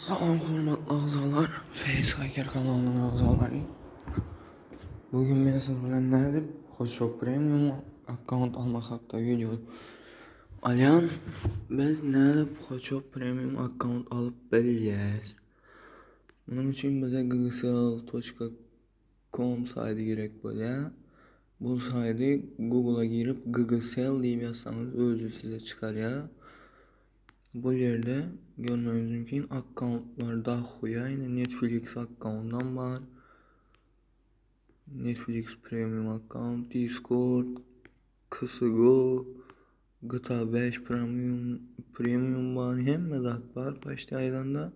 Salam hurmatlı ağzalar. Face Hacker kanalının ağzaları. Bugün ben siz bilen nerede? Photoshop Premium account almak hakkında video. Alyan, biz nerede Photoshop Premium account alıp belirleyeceğiz. Bunun için bize googlesell.com saydı gerek böyle. Bu saydı Google'a googlesell diye yazsanız özü size çıkar ya. Bu yerde görmeniz mümkün accountlar daxuya yine Netflix account'dan var. Netflix Premium account, Discord, CSGO, GTA 5 Premium Premium var, hem zat var başta aydanda.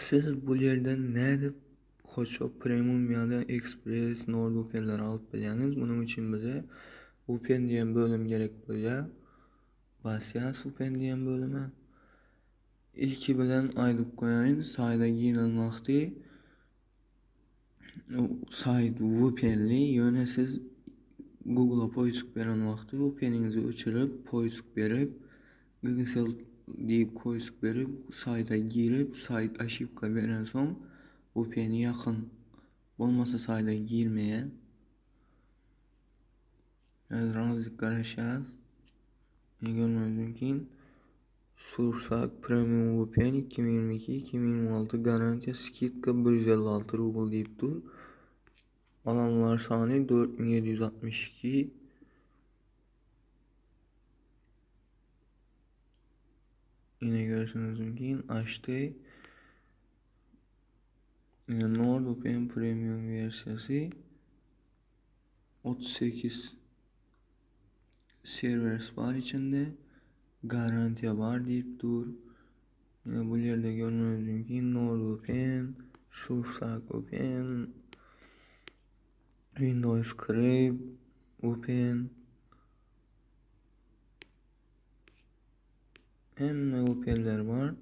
Siz bu yerden nerede Photoshop Premium ya da Express, NordVPN'ler alıp bileceğiniz. Bunun için bize VPN diyen bölüm gerek böyle. Basiyas VPN diyen bölüme. İlki bilen aydıp koyayın. Sayda giyinilmekte. Sayt VPN'li yöne siz Google'a poyisuk veren vakti VPN'inizi uçurup poyisuk verip Google deyip koyisuk verip sayta girip sayt aşıpka veren son VPN'i yakın. Olmasa sayda girmeye. Evet, razı karışacağız. Görmeniz mümkün. Sursak Premium VPN 2022-2026 garanti skitka 156 rubl deyip dur. Alanlar sani 4762 Yine görürsünüz mümkün. Açtı. Yine NordVPN Premium versiyası 38 servers var içinde. Garantiye var deyip dur. Yine bu yerde görmeniz mümkün. NordVPN, Sursak VPN, Windows Crave, VPN. Hem VPN'ler var.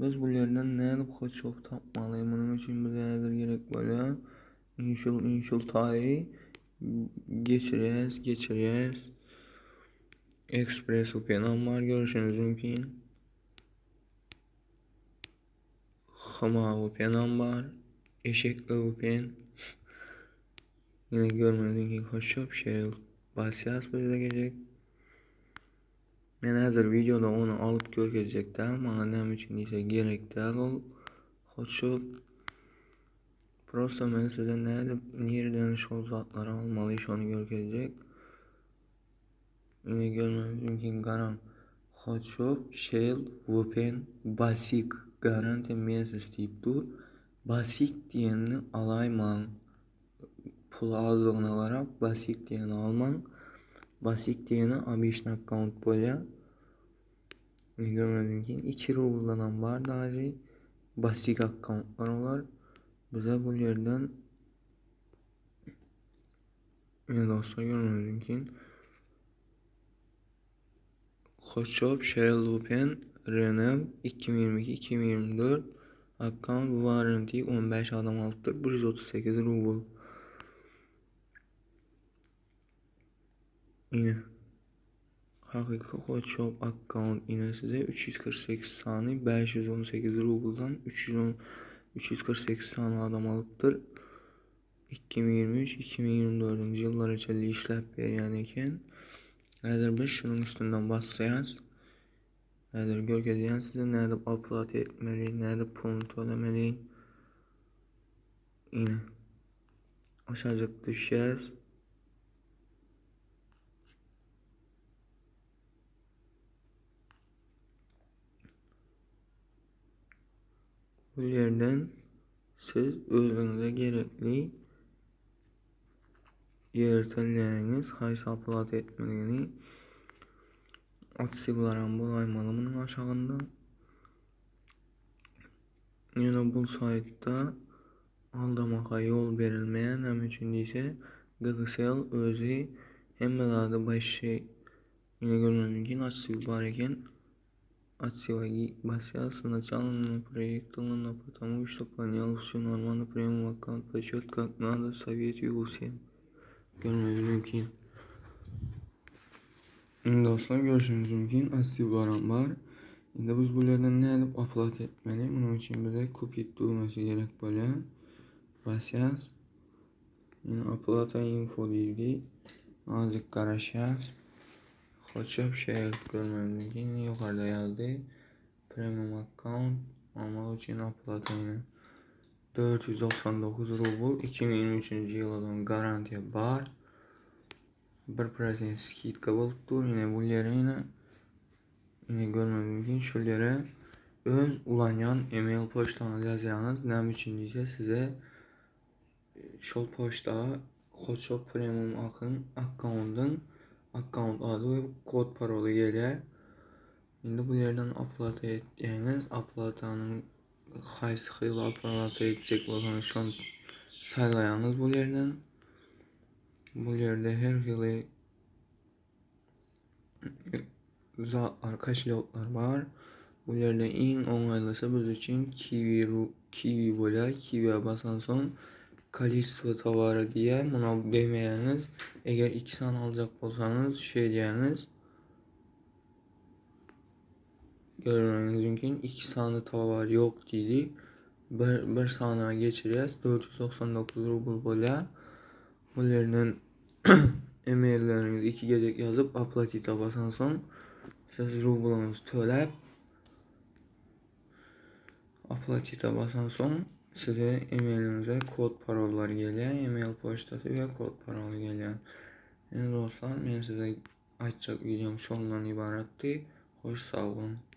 Biz bu yerden ne yapıp Photoshop tapmalıyım. Bunun için bize nedir gerek böyle. Initial, initial tarihi geçireceğiz, geçireceğiz. Express VPN var görüşünüz mümkün. Hama VPN var. Eşekli VPN. Yine görmediğim gibi Photoshop şey basiyas bize gelecek. Ben hazır videoda onu alıp görkezecek değil ama annem için ise gerek değil ol. Photoshop Prosta ben size nerede nereden şu zatları almalı iş onu görkezecek. Mümkün garan Photoshop Shell VPN Basic garanti meses deyip dur. Basic diyeni alayman pul azlığına olarak Basic diyeni alman Basic diyeni abişin account Yine görmeniz mümkün 2 ruble'dan var dahi Basic accountlar olar bize bu yerden dostlar görmeniz mümkün Shell VPN Renew 2022-2024 Account Warranty 15 adam alttır. 138 rubl Yine. Hakiki Photoshop account yine size 348 sani 518 rubldan 310 348 sani adam alıptır 2023-2024 yıllar içinde işlep berýän eken Näder biz şunun üstünden bassaýas. Näder görkezýän size näde upload etmeli, näde pulny tölemeli. Ine. Aşağıcık düşýäs. Bu yerden siz özüňize gerekli yer tanlaýanyňyz, haýsy upload etmeligini atsiglaram bolaýmaly munyň aşagynda. Ýene bu saytda aldamaka ýol berilmeýän hem üçin ise Google özü hemme zady başy ýene görmeniz mümkin açsyg bar eken. Отсылки бася сначала на проект на потому что понял все нормально прямо аккаунт почет как надо советую всем. görmeniz mümkün. Dostlar görüşünüz mümkün. Asıl varan var. Şimdi biz bunlardan ne edip upload etmeli? Bunun için bize cookie düğmesi gerek böyle. Basacağız. Yine upload info deyildi. Azıcık karışacağız. Photoshop şey görmemiz Yine yukarıda yazdı. Premium account ama için upload yine. 499 rubl 2023 yıldan garantiya var. 1% skidka bo'libdi. Yine bu yere yine yine görmemiz mümkün. Şu yere öz ulanyan email poçtanızı yazacaksınız. Ne için diyse size şol poçta Photoshop Premium akın account'un account adı ve kod parolu gelir. Şimdi bu yerden upload edeceğiniz upload'ın Hay sıkıyla aparata gidecek olan hani şu an saylayalımız bu yerden. Bu yerde her yılı e, zatlar, kaşlotlar var. Bu yerde en onaylısı biz için kiwi, kiwi böyle kiwi basan son kalisto tavarı diye buna bilmeyeniz eğer iki san alacak olsanız şey diyeniz Görmeniz mümkün. iki tane tovar yok dedi. Bir, bir saniye geçireceğiz. 499 rubl bo'lar. Bu yerden emailleriniz iki gecek yazıp upload eta basan so'ng siz rublunuzu to'lab upload eta basan so'ng sizga emailingizga kod parollar geliyor. Email pochtasi ve kod paroli geliyor. Endi do'stlar men sizga aytacak videom shundan iboratdi. Xo'sh sog' bo'ling.